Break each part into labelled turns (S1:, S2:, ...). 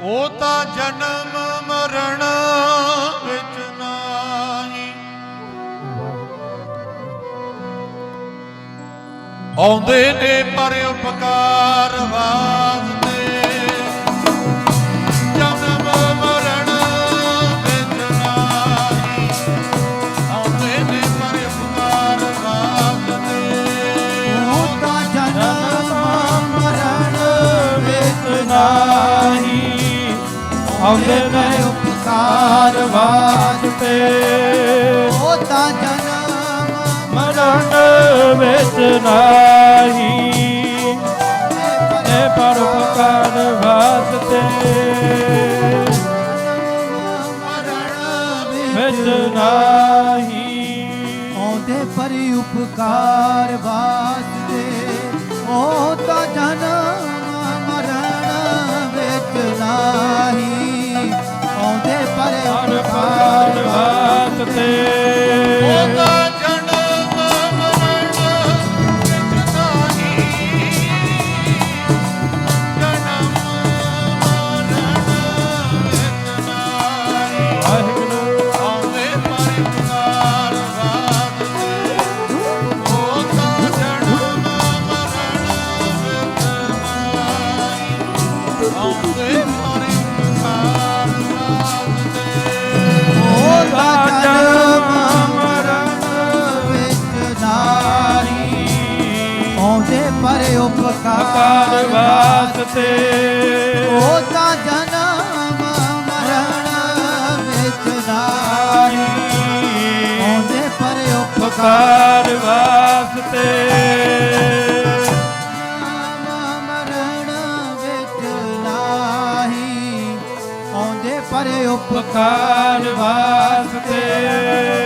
S1: ਉਹ ਤਾਂ ਜਨਮ ਮਰਨ ਵਿੱਚ ਨਾਹੀ। ਆਉਂਦੇ ਨੇ ਪਰ ਉਪਕਾਰ ਵਾਸਤੇ ਆਉਂਦੇ ਨੇ ਉਪਕਾਰ ਵਾਸਤੇ
S2: ਉਹ ਤਾਂ ਜਨਮ ਮਰਨ ਵਿੱਚ
S3: ਨਾਹੀ। ਇਹ ਪਰ ਉਪਕਾਰ ਵਾਸਤੇ ਵਿੱਚ ਨਾਹੀ।
S2: ਆਉਂਦੇ ਪਰੀ ਉਪਕਾਰ ਵਾਸਤੇ ਉਹ ਤਾਂ ਜਨਮ ਪਰੇ ਉਪਕਾਰ ਵਾਸਤੇ। ਉਹ ਤਾਂ ਜਨਮ
S3: ਮਰਨ
S2: ਵਿੱਚ ਨਾਹੀ ਆਉਂਦੇ ਪਰੇ
S3: ਉਪਕਾਰ ਵਾਸਤੇ।
S2: ਪਰੇ ਉਪਕਾਰ
S1: ਵਾਸਤੇ।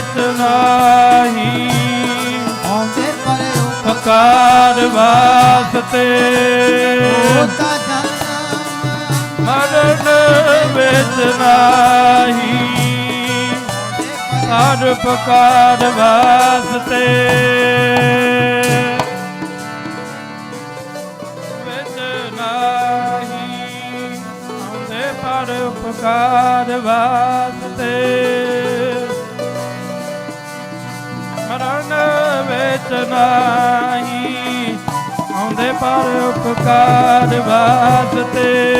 S3: ਵਿੱਚ ਨਾਹੀ। ਉਪਕਾਰ ਵਾਸਤੇ। ਮਰਨ ਵਿੱਚ ਨਾਹੀ। ਹਰ ਉਪਕਾਰ ਵਾਸਤੇ। ਵਿੱਚ ਨਾਹੀ। ਆਉਂਦੇ ਪਰ ਉਪਕਾਰ ਵਾਸਤੇ। ਮਰਨ ਵਿੱਚ ਨਾਹੀ ਆਉਂਦੇ ਪਰ ਉਪਕਾਰ ਵਾਸਤੇ।